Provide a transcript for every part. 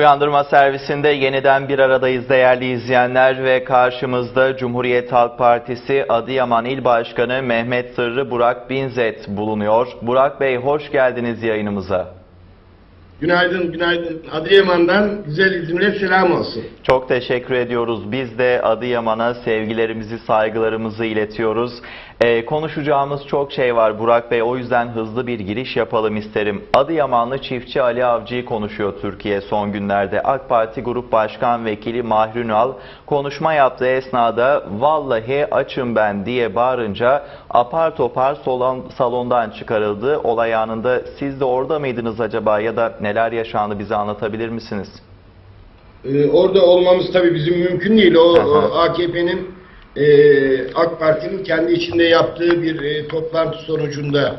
Uyandırma servisinde yeniden bir aradayız değerli izleyenler ve karşımızda Cumhuriyet Halk Partisi Adıyaman İl Başkanı Mehmet Sırrı Burak Binzet bulunuyor. Burak Bey hoş geldiniz yayınımıza. Günaydın, günaydın. Adıyaman'dan güzel İzmir'e selam olsun. Çok teşekkür ediyoruz. Biz de Adıyaman'a sevgilerimizi, saygılarımızı iletiyoruz. Ee, konuşacağımız çok şey var Burak Bey. O yüzden hızlı bir giriş yapalım isterim. Adıyamanlı çiftçi Ali Avcı'yı konuşuyor Türkiye son günlerde. AK Parti Grup Başkan Vekili Mahri Ünal konuşma yaptığı esnada vallahi açım ben diye bağırınca apar topar salon, salondan çıkarıldı. Olay anında siz de orada mıydınız acaba ya da neler yaşandı bize anlatabilir misiniz? Ee, orada olmamız tabii bizim mümkün değil. O AKP'nin e, AK Parti'nin kendi içinde yaptığı bir e, toplantı sonucunda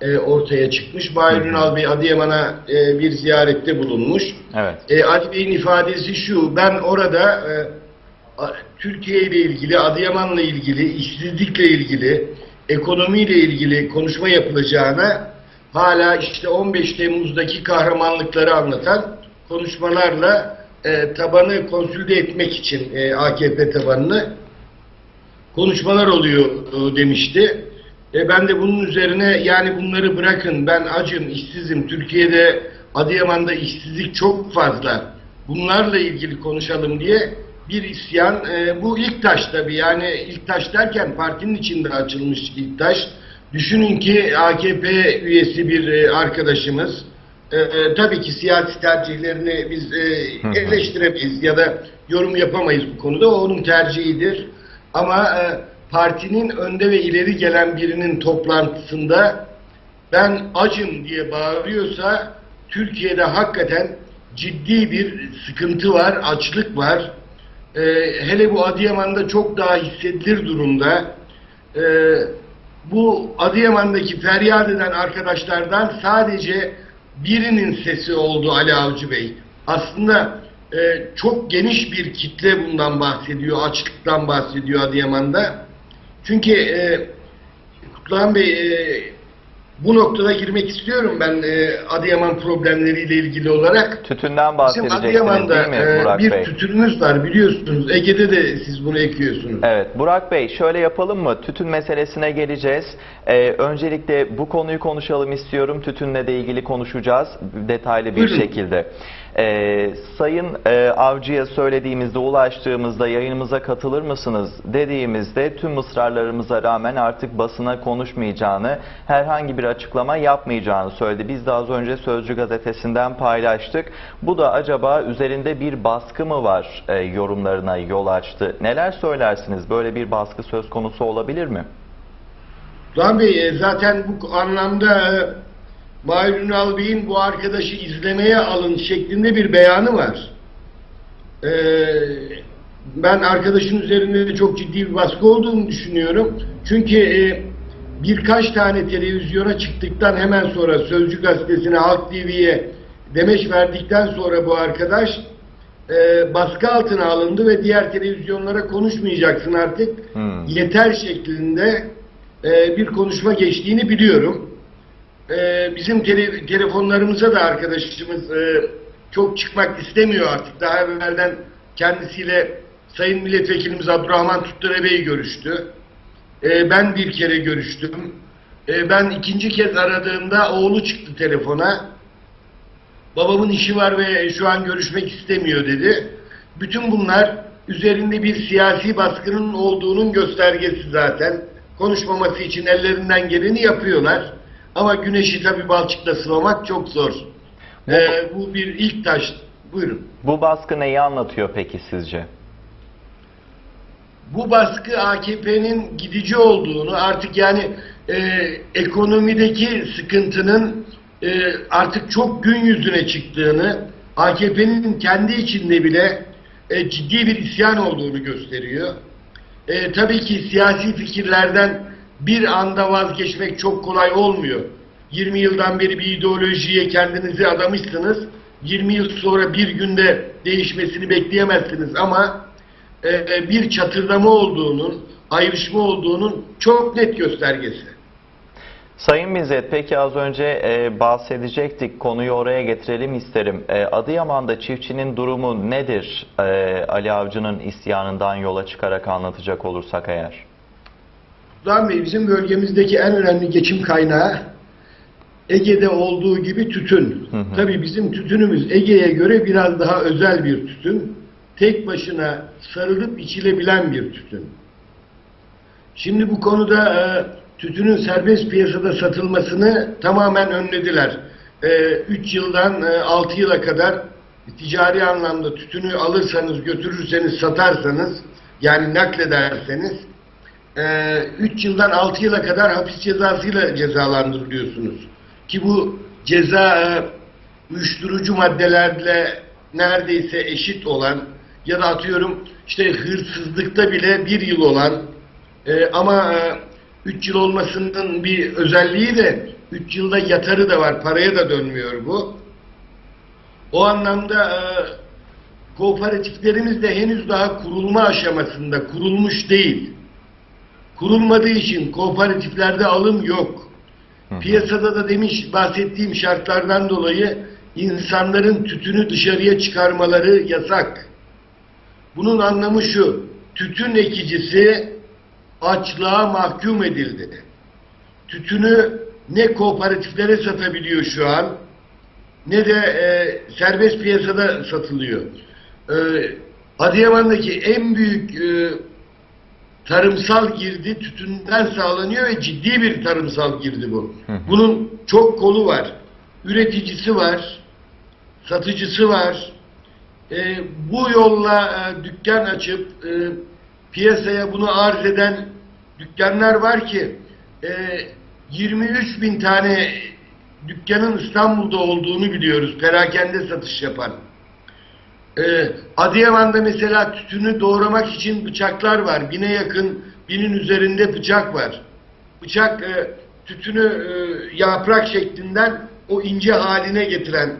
e, ortaya çıkmış. Mahir Ünal Bey Adıyaman'a e, bir ziyarette bulunmuş. Evet. E, Ali Bey'in ifadesi şu, ben orada e, Türkiye ile ilgili, Adıyaman'la ilgili, işsizlikle ilgili, ekonomiyle ilgili konuşma yapılacağına hala işte 15 Temmuz'daki kahramanlıkları anlatan konuşmalarla e, tabanı konsülde etmek için e, AKP tabanını konuşmalar oluyor e, demişti. E, ben de bunun üzerine yani bunları bırakın ben acım, işsizim. Türkiye'de Adıyaman'da işsizlik çok fazla. Bunlarla ilgili konuşalım diye bir isyan. E, bu ilk taş tabii yani ilk taş derken partinin içinde açılmış ilk taş. Düşünün ki AKP üyesi bir e, arkadaşımız e, e, tabii ki siyasi tercihlerini biz e, eleştiremeyiz ya da yorum yapamayız bu konuda. O onun tercihidir. Ama e, partinin önde ve ileri gelen birinin toplantısında ben acım diye bağırıyorsa Türkiye'de hakikaten ciddi bir sıkıntı var, açlık var. E, hele bu Adıyaman'da çok daha hissedilir durumda. E, bu Adıyaman'daki feryat eden arkadaşlardan sadece birinin sesi oldu Ali Avcı Bey. Aslında e, çok geniş bir kitle bundan bahsediyor, açlıktan bahsediyor Adıyaman'da. Çünkü e, Kutluhan Bey e, bu noktada girmek istiyorum ben e, Adıyaman problemleriyle ilgili olarak. Tütünden Bizim bahsedeceksiniz Adıyaman'da değil mi e, Burak bir Bey? tütünümüz var biliyorsunuz. Ege'de de siz bunu ekiyorsunuz. Evet Burak Bey şöyle yapalım mı? Tütün meselesine geleceğiz. Ee, öncelikle bu konuyu konuşalım istiyorum. Tütünle de ilgili konuşacağız detaylı bir Buyurun. şekilde. Ee, Sayın e, Avcı'ya söylediğimizde ulaştığımızda yayınımıza katılır mısınız dediğimizde tüm ısrarlarımıza rağmen artık basına konuşmayacağını, herhangi bir açıklama yapmayacağını söyledi. Biz de az önce Sözcü gazetesinden paylaştık. Bu da acaba üzerinde bir baskı mı var e, yorumlarına yol açtı. Neler söylersiniz? Böyle bir baskı söz konusu olabilir mi? Bey e, zaten bu anlamda e, Mahir Ünal Bey'in bu arkadaşı izlemeye alın şeklinde bir beyanı var. E, ben arkadaşın üzerinde çok ciddi bir baskı olduğunu düşünüyorum. Çünkü e, birkaç tane televizyona çıktıktan hemen sonra Sözcü Gazetesi'ne, Halk TV'ye demeç verdikten sonra bu arkadaş e, baskı altına alındı ve diğer televizyonlara konuşmayacaksın artık Hmm. yeter şeklinde e, bir konuşma geçtiğini biliyorum. E, bizim tele- telefonlarımıza da arkadaşımız e, çok çıkmak istemiyor artık. Daha evvelden kendisiyle Sayın Milletvekilimiz Abdurrahman Tutture Bey görüştü. E, ben bir kere görüştüm. E, ben ikinci kez aradığımda oğlu çıktı telefona. Babamın işi var ve şu an görüşmek istemiyor dedi. Bütün bunlar üzerinde bir siyasi baskının olduğunun göstergesi zaten. Konuşmaması için ellerinden geleni yapıyorlar. Ama güneşi tabi balçıkla sıvamak çok zor. Bu- Ee, bu bir ilk taş. Buyurun. Bu baskı neyi anlatıyor peki sizce? bu baskı AKP'nin gidici olduğunu artık yani e, ekonomideki sıkıntının e, artık çok gün yüzüne çıktığını AKP'nin kendi içinde bile e, ciddi bir isyan olduğunu gösteriyor. E, tabii ki siyasi fikirlerden bir anda vazgeçmek çok kolay olmuyor. 20 yıldan beri bir ideolojiye kendinizi adamışsınız. 20 yıl sonra bir günde değişmesini bekleyemezsiniz ama e, bir çatırdama olduğunun, ayrışma olduğunun çok net göstergesi. Sayın Bizzet, peki az önce e, bahsedecektik. Konuyu oraya getirelim isterim. E, Adıyaman'da çiftçinin durumu nedir? E, Ali Avcı'nın isyanından yola çıkarak anlatacak olursak eğer. Rıdvan Bey bizim bölgemizdeki en önemli geçim kaynağı Ege'de olduğu gibi tütün. Hı hı. Tabii bizim tütünümüz Ege'ye göre biraz daha özel bir tütün. Tek başına sarılıp içilebilen bir tütün. Şimdi bu konuda e, tütünün serbest piyasada satılmasını tamamen önlediler. 3 yıldan 6 yıla kadar ticari anlamda tütünü alırsanız, götürürseniz, satarsanız yani naklederseniz 3 yıldan 6 yıla kadar hapis cezasıyla cezalandırılıyorsunuz. Ki bu ceza e, uyuşturucu maddelerle neredeyse eşit olan ya da atıyorum işte hırsızlıkta bile bir yıl olan e, ama 3 yıl olmasının bir özelliği de 3 yılda yatarı da var. Paraya da dönmüyor bu. O anlamda e, kooperatiflerimiz de henüz daha kurulma aşamasında. Kurulmuş değil. Kurulmadığı için kooperatiflerde alım yok. Piyasada da demiş bahsettiğim şartlardan dolayı insanların tütünü dışarıya çıkarmaları yasak. Bunun anlamı şu. Tütün ekicisi açlığa mahkum edildi. Tütünü ne kooperatiflere satabiliyor şu an ne de e, serbest piyasada satılıyor. E, Adıyaman'daki en büyük e, tarımsal girdi tütünden sağlanıyor ve ciddi bir tarımsal girdi bu. Hı hı. Bunun çok kolu var. Üreticisi var, satıcısı var. E, bu yolla e, dükkan açıp e, piyasaya bunu arz eden dükkanlar var ki e, 23 bin tane dükkanın İstanbul'da olduğunu biliyoruz. Perakende satış yapan. Ee, Adıyaman'da mesela tütünü doğramak için bıçaklar var. Bine yakın, binin üzerinde bıçak var. Bıçak e, tütünü e, yaprak şeklinden o ince haline getiren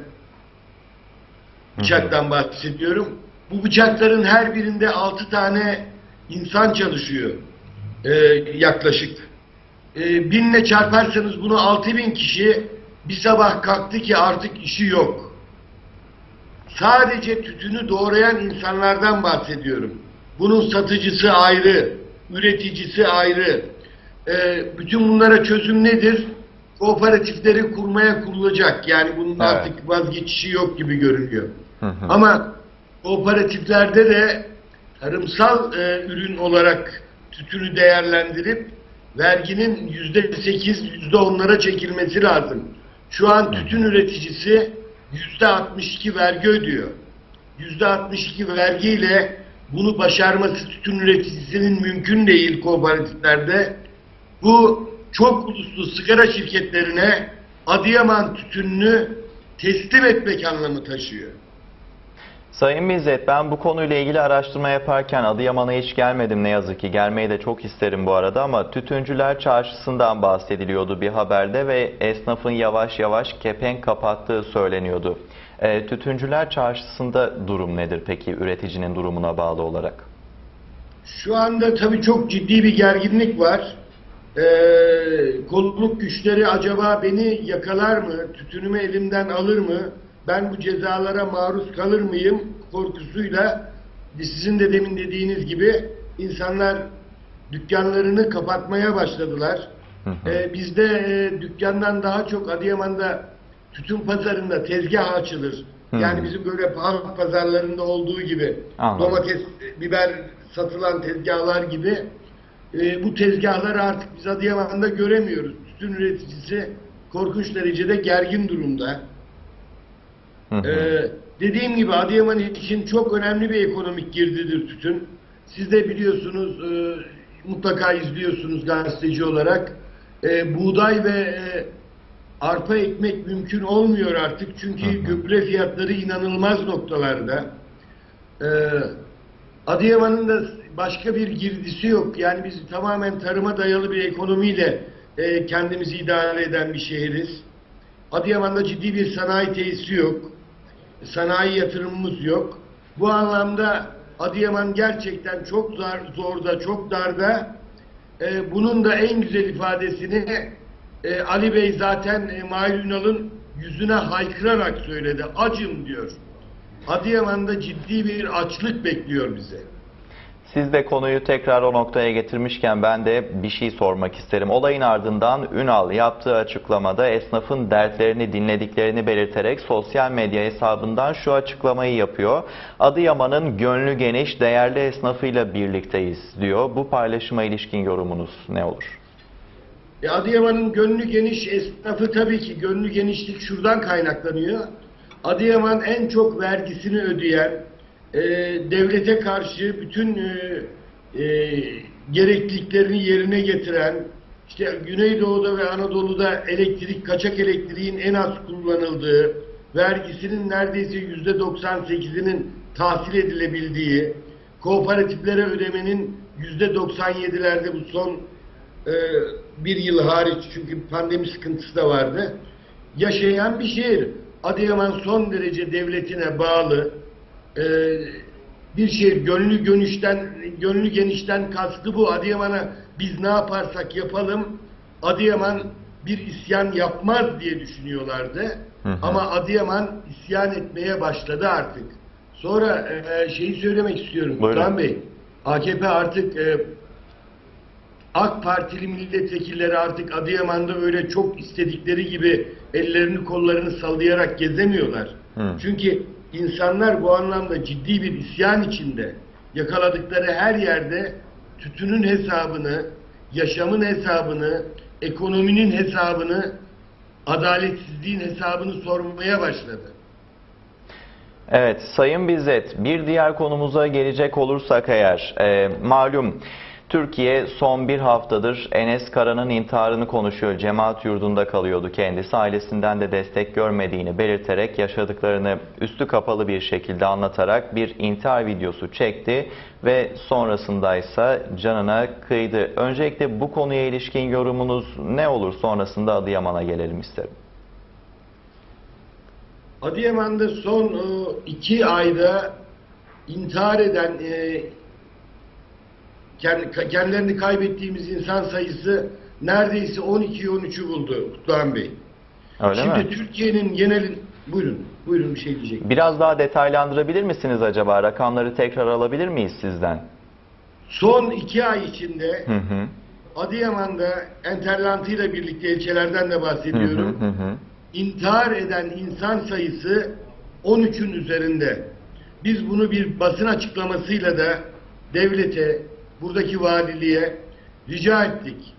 bıçaktan bahsediyorum. Bu bıçakların her birinde altı tane insan çalışıyor e, yaklaşık. E, binle çarparsanız bunu altı bin kişi bir sabah kalktı ki artık işi yok. Sadece tütünü doğrayan insanlardan bahsediyorum. Bunun satıcısı ayrı, üreticisi ayrı. E, bütün bunlara çözüm nedir? Kooperatifleri kurmaya kurulacak. Yani bunun Evet. artık vazgeçişi yok gibi görünüyor. Hı hı. Ama kooperatiflerde de tarımsal e, ürün olarak tütünü değerlendirip verginin yüzde sekiz, yüzde onlara çekilmesi lazım. Şu an tütün üreticisi yüzde 62 vergi ödüyor. Yüzde 62 vergiyle bunu başarması tütün üreticisinin mümkün değil kooperatiflerde. Bu çok uluslu sigara şirketlerine Adıyaman tütününü teslim etmek anlamı taşıyor. Sayın Bizzet, ben bu konuyla ilgili araştırma yaparken Adıyaman'a hiç gelmedim ne yazık ki. Gelmeyi de çok isterim bu arada ama tütüncüler çarşısından bahsediliyordu bir haberde ve esnafın yavaş yavaş kepenk kapattığı söyleniyordu. E, tütüncüler çarşısında durum nedir peki üreticinin durumuna bağlı olarak? Şu anda tabii çok ciddi bir gerginlik var. Ee, kolluk güçleri acaba beni yakalar mı, tütünümü elimden alır mı, ben bu cezalara maruz kalır mıyım korkusuyla sizin de demin dediğiniz gibi insanlar dükkanlarını kapatmaya başladılar. Hı hı. Ee, bizde e, dükkandan daha çok Adıyaman'da tütün pazarında tezgah açılır. Hı. Yani bizim böyle halk pazarlarında olduğu gibi Anladım. domates, biber satılan tezgahlar gibi e, bu tezgahları artık biz Adıyaman'da göremiyoruz. Tütün üreticisi korkunç derecede gergin durumda. Ee, dediğim gibi Adıyaman için çok önemli bir ekonomik girdidir tütün. Siz de biliyorsunuz, e, mutlaka izliyorsunuz gazeteci olarak. E, buğday ve e, arpa ekmek mümkün olmuyor artık çünkü Hı hı. gübre fiyatları inanılmaz noktalarda. E, Adıyaman'ın da başka bir girdisi yok. Yani biz tamamen tarıma dayalı bir ekonomiyle e, kendimizi idare eden bir şehiriz. Adıyaman'da ciddi bir sanayi tesisi yok. Sanayi yatırımımız yok. Bu anlamda Adıyaman gerçekten çok zor, zorda, çok darda. Ee, bunun da en güzel ifadesini e, Ali Bey zaten e, Mahir Ünal'ın yüzüne haykırarak söyledi. Acım diyor. Adıyaman'da ciddi bir açlık bekliyor bize. Siz de konuyu tekrar o noktaya getirmişken ben de bir şey sormak isterim. Olayın ardından Ünal yaptığı açıklamada esnafın dertlerini dinlediklerini belirterek sosyal medya hesabından şu açıklamayı yapıyor. Adıyaman'ın gönlü geniş, değerli esnafıyla birlikteyiz diyor. Bu paylaşıma ilişkin yorumunuz ne olur? E, Adıyaman'ın gönlü geniş esnafı tabii ki gönlü genişlik şuradan kaynaklanıyor. Adıyaman en çok vergisini ödeyen, e, devlete karşı bütün e, e, gerekliliklerini yerine getiren, işte Güneydoğu'da ve Anadolu'da elektrik, kaçak elektriğin en az kullanıldığı, vergisinin neredeyse yüzde 98'inin tahsil edilebildiği, kooperatiflere ödemenin yüzde 97'lerde bu son e, bir yıl hariç çünkü pandemi sıkıntısı da vardı. Yaşayan bir şehir. Adıyaman son derece devletine bağlı. E, bir şehir gönlü gönüşten gönlü genişten kastı bu. Adıyaman'a biz ne yaparsak yapalım Adıyaman bir isyan yapmaz diye düşünüyorlardı. Hı hı. Ama Adıyaman isyan etmeye başladı artık. Sonra e, şeyi söylemek istiyorum. Turan Bey, AKP artık e, AK Partili milletvekilleri artık Adıyaman'da öyle çok istedikleri gibi ellerini kollarını sallayarak gezemiyorlar. Hı. Çünkü insanlar bu anlamda ciddi bir isyan içinde. Yakaladıkları her yerde tütünün hesabını, yaşamın hesabını, ekonominin hesabını, adaletsizliğin hesabını sormaya başladı. Evet, Sayın Bizzet, bir diğer konumuza gelecek olursak eğer, e, malum Türkiye son bir haftadır Enes Kara'nın intiharını konuşuyor. Cemaat yurdunda kalıyordu kendisi. Ailesinden de destek görmediğini belirterek yaşadıklarını üstü kapalı bir şekilde anlatarak bir intihar videosu çekti ve sonrasındaysa canına kıydı. Öncelikle bu konuya ilişkin yorumunuz ne olur? Sonrasında Adıyaman'a gelelim isterim. Adıyaman'da son e, iki ayda intihar eden e, kendilerini kaybettiğimiz insan sayısı neredeyse 12'yi 13'ü buldu Kutluhan Bey. Öyle Şimdi? Türkiye'nin genelin buyurun buyurun bir şey diyecek. Biraz daha detaylandırabilir misiniz acaba? Rakamları tekrar alabilir miyiz sizden? Son iki ay içinde Hı hı. Adıyaman'da Enterlantı ile birlikte ilçelerden de Hı hı bahsediyorum. hı hı. intihar eden insan sayısı 13'ün üzerinde. Biz bunu bir basın açıklamasıyla da devlete, buradaki valiliğe rica ettik.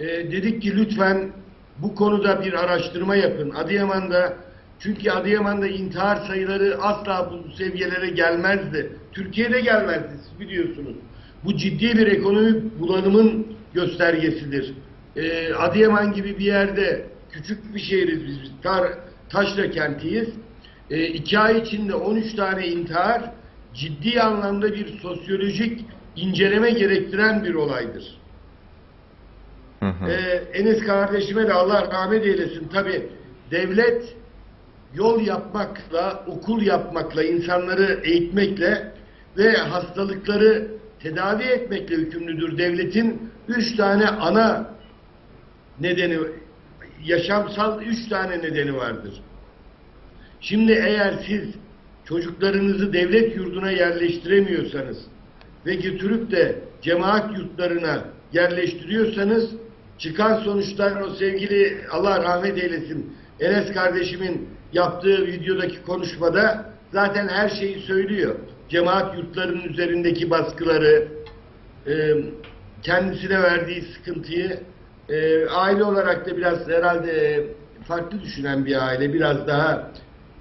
Ee, dedik ki lütfen bu konuda bir araştırma yapın. Adıyaman'da çünkü Adıyaman'da intihar sayıları asla bu seviyelere gelmezdi. Türkiye'de gelmezdi siz biliyorsunuz. Bu ciddi bir ekonomik bulanımın göstergesidir. Ee, Adıyaman gibi bir yerde küçük bir şehiriz biz. biz Tar, Taşra kentiyiz. Ee, iki ay içinde 13 tane intihar ciddi anlamda bir sosyolojik inceleme gerektiren bir olaydır. Hı hı. Ee, Enes kardeşime de Allah rahmet eylesin. Tabi devlet yol yapmakla, okul yapmakla, insanları eğitmekle ve hastalıkları tedavi etmekle yükümlüdür. Devletin üç tane ana nedeni, yaşamsal üç tane nedeni vardır. Şimdi eğer siz çocuklarınızı devlet yurduna yerleştiremiyorsanız ve götürüp de cemaat yurtlarına yerleştiriyorsanız çıkan sonuçlar o sevgili Allah rahmet eylesin Enes kardeşimin yaptığı videodaki konuşmada zaten her şeyi söylüyor. Cemaat yurtlarının üzerindeki baskıları, e, kendisine verdiği sıkıntıyı e, aile olarak da biraz herhalde farklı düşünen bir aile, biraz daha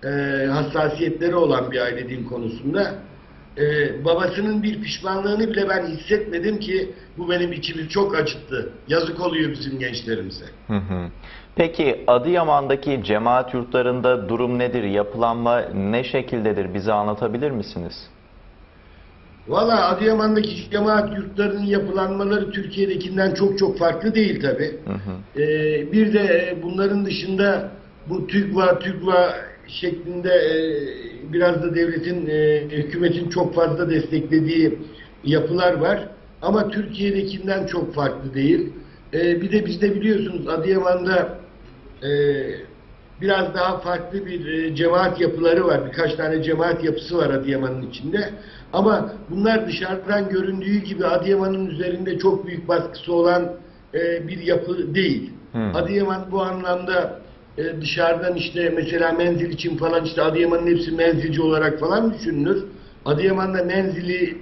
e, hassasiyetleri olan bir aile din konusunda. E, babasının bir pişmanlığını bile ben hissetmedim ki bu benim içimi çok acıttı. Yazık oluyor bizim gençlerimize. Hı hı. Peki Adıyaman'daki cemaat yurtlarında durum nedir? Yapılanma ne şekildedir? Bize anlatabilir misiniz? Valla Adıyaman'daki cemaat yurtlarının yapılanmaları Türkiye'dekinden çok çok farklı değil tabi. Ee, bir de bunların dışında bu TÜGVA, TÜGVA şeklinde e, biraz da devletin, e, hükümetin çok fazla desteklediği yapılar var. Ama Türkiye'dekinden çok farklı değil. e, bir de bizde biliyorsunuz Adıyaman'da e, biraz daha farklı bir e, cemaat yapıları var. Birkaç tane cemaat yapısı var Adıyaman'ın içinde. Ama bunlar dışarıdan göründüğü gibi Adıyaman'ın üzerinde çok büyük baskısı olan e, bir yapı değil. Hmm. Adıyaman bu anlamda e, dışarıdan işte mesela menzil için falan işte Adıyaman'ın hepsi menzilci olarak falan düşünülür. Adıyaman'da menzili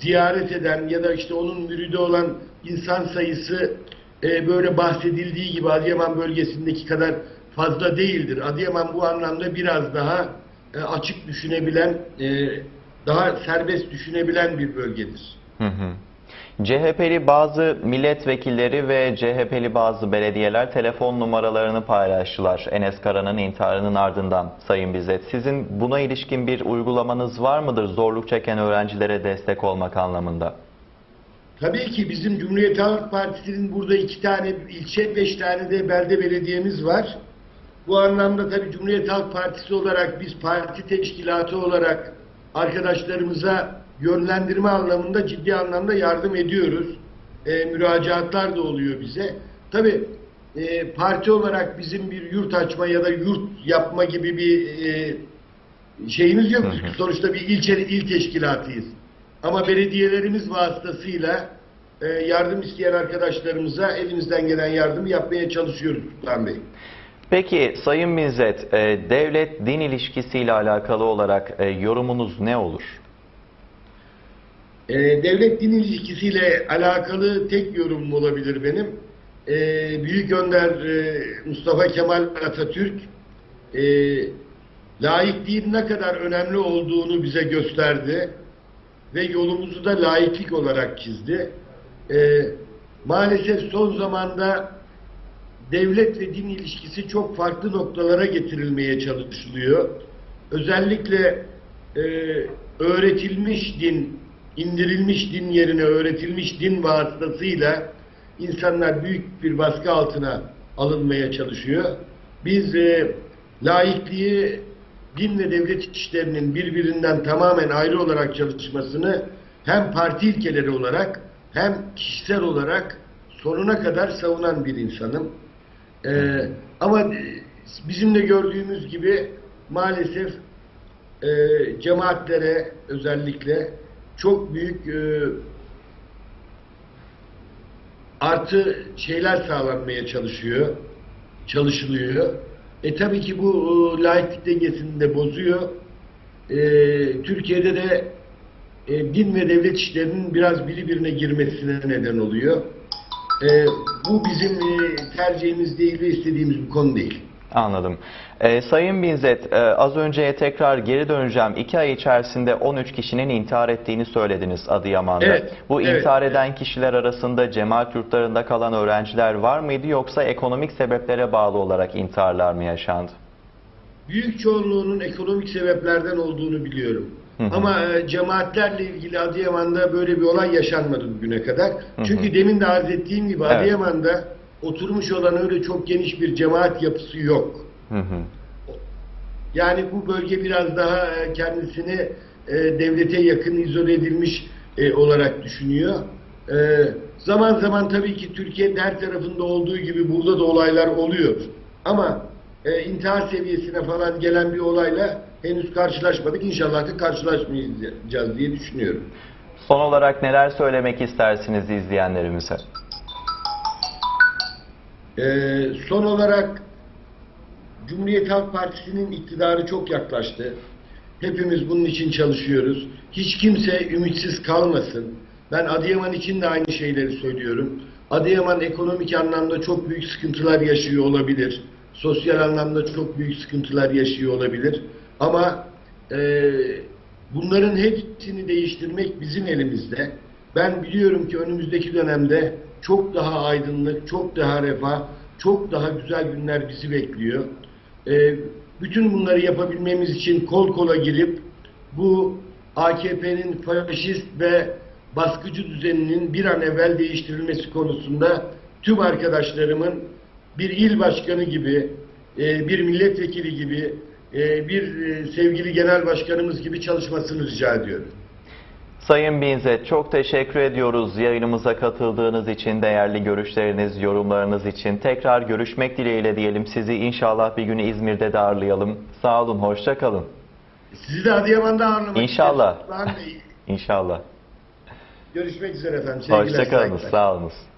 ziyaret eden ya da işte onun müridi olan insan sayısı e, böyle bahsedildiği gibi Adıyaman bölgesindeki kadar fazla değildir. Adıyaman bu anlamda biraz daha e, açık düşünebilen, e, daha serbest düşünebilen bir bölgedir. Hı hı. CHP'li bazı milletvekilleri ve CHP'li bazı belediyeler telefon numaralarını paylaştılar. Enes Kara'nın intiharının ardından Sayın Bizzet. Sizin buna ilişkin bir uygulamanız var mıdır zorluk çeken öğrencilere destek olmak anlamında? Tabii ki bizim Cumhuriyet Halk Partisi'nin burada iki tane ilçe, beş tane de belde belediyemiz var. Bu anlamda tabii Cumhuriyet Halk Partisi olarak biz parti teşkilatı olarak arkadaşlarımıza yönlendirme anlamında ciddi anlamda yardım ediyoruz. E, müracaatlar da oluyor bize. Tabii e, parti olarak bizim bir yurt açma ya da yurt yapma gibi bir e, şeyimiz yok. Sonuçta bir ilçe il teşkilatıyız. Ama belediyelerimiz vasıtasıyla e, yardım isteyen arkadaşlarımıza elimizden gelen yardımı yapmaya çalışıyoruz Sultan Bey. Peki Sayın Bizzet, e, devlet-din ilişkisiyle alakalı olarak e, yorumunuz ne olur? E, devlet din ilişkisiyle alakalı tek yorumum olabilir benim. E, Büyük Önder e, Mustafa Kemal Atatürk e, laikliğin ne kadar önemli olduğunu bize gösterdi ve yolumuzu da laiklik olarak çizdi. E, maalesef son zamanda devlet ve din ilişkisi çok farklı noktalara getirilmeye çalışılıyor. Özellikle e, öğretilmiş din, indirilmiş din yerine öğretilmiş din vasıtasıyla insanlar büyük bir baskı altına alınmaya çalışıyor. Biz e, laikliği din ve devlet işlerinin birbirinden tamamen ayrı olarak çalışmasını hem parti ilkeleri olarak hem kişisel olarak sonuna kadar savunan bir insanım. Ee, ama e, bizim de gördüğümüz gibi maalesef e, cemaatlere özellikle çok büyük e, artı şeyler sağlanmaya çalışıyor, çalışılıyor. E tabii ki bu e, laiklik dengesini de bozuyor. E, Türkiye'de de e, din ve devlet işlerinin biraz birbirine girmesine neden oluyor. E, bu bizim e, tercihimiz değil ve istediğimiz bir konu değil. Anladım. E, Sayın Bizzet, e, az önceye tekrar geri döneceğim. İki ay içerisinde 13 kişinin intihar ettiğini söylediniz Adıyaman'da. Evet, Bu evet, intihar evet. eden kişiler arasında cemaat yurtlarında kalan öğrenciler var mıydı yoksa ekonomik sebeplere bağlı olarak intiharlar mı yaşandı? Büyük çoğunluğunun ekonomik sebeplerden olduğunu biliyorum. Hı hı. Ama e, cemaatlerle ilgili Adıyaman'da böyle bir olay yaşanmadı bugüne kadar. hı. Çünkü demin de arz ettiğim gibi Evet. Oturmuş olan öyle çok geniş bir cemaat yapısı yok. Hı hı. Yani bu bölge biraz daha e, kendisini e, devlete yakın izole edilmiş e, olarak düşünüyor. E, zaman zaman tabii ki Türkiye'nin her tarafında olduğu gibi burada da olaylar oluyor. Ama e, intihar seviyesine falan gelen bir olayla henüz karşılaşmadık. İnşallah da karşılaşmayacağız diye düşünüyorum. Son olarak neler söylemek istersiniz izleyenlerimize? Ee, son olarak Cumhuriyet Halk Partisi'nin iktidarı çok yaklaştı. Hepimiz bunun için çalışıyoruz. Hiç kimse ümitsiz kalmasın. Ben Adıyaman için de aynı şeyleri söylüyorum. Adıyaman ekonomik anlamda çok büyük sıkıntılar yaşıyor olabilir. Sosyal anlamda çok büyük sıkıntılar yaşıyor olabilir. Ama e, bunların hepsini değiştirmek bizim elimizde. Ben biliyorum ki önümüzdeki dönemde çok daha aydınlık, çok daha refah, çok daha güzel günler bizi bekliyor. Ee, bütün bunları yapabilmemiz için kol kola girip bu AKP'nin faşist ve baskıcı düzeninin bir an evvel değiştirilmesi konusunda tüm arkadaşlarımın bir il başkanı gibi, e, bir milletvekili gibi, e, bir e, sevgili genel başkanımız gibi çalışmasını rica ediyorum. Sayın Binzet çok teşekkür ediyoruz yayınımıza katıldığınız için, değerli görüşleriniz, yorumlarınız için. Tekrar görüşmek dileğiyle diyelim. Sizi inşallah bir gün İzmir'de de ağırlayalım. Sağ olun, hoşça kalın. Sizi de Adıyaman'da ağırlamak İnşallah. Bey. İnşallah. Görüşmek üzere efendim. Sevgiler, Hoşçakalınız, saygılar. sağ.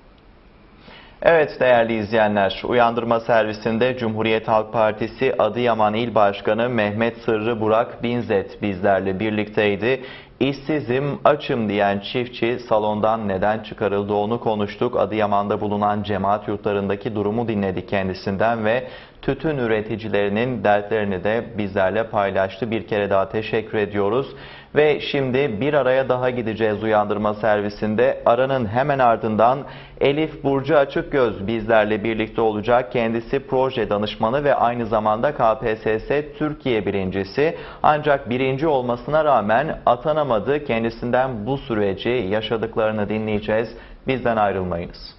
Evet değerli izleyenler, Uyandırma Servisinde Cumhuriyet Halk Partisi Adıyaman İl Başkanı Mehmet Sırrı Burak Binzet bizlerle birlikteydi. İşsizim, açım diyen çiftçi salondan neden çıkarıldı onu konuştuk. Adıyaman'da bulunan cemaat yurtlarındaki durumu dinledik kendisinden ve tütün üreticilerinin dertlerini de bizlerle paylaştı. Bir kere daha teşekkür ediyoruz. Ve şimdi bir araya daha gideceğiz uyandırma servisinde. Aranın hemen ardından Elif Burcu Açıkgöz bizlerle birlikte olacak. Kendisi proje danışmanı ve aynı zamanda KPSS Türkiye birincisi. Ancak birinci olmasına rağmen atanamadı. Kendisinden bu süreci yaşadıklarını dinleyeceğiz. Bizden ayrılmayınız.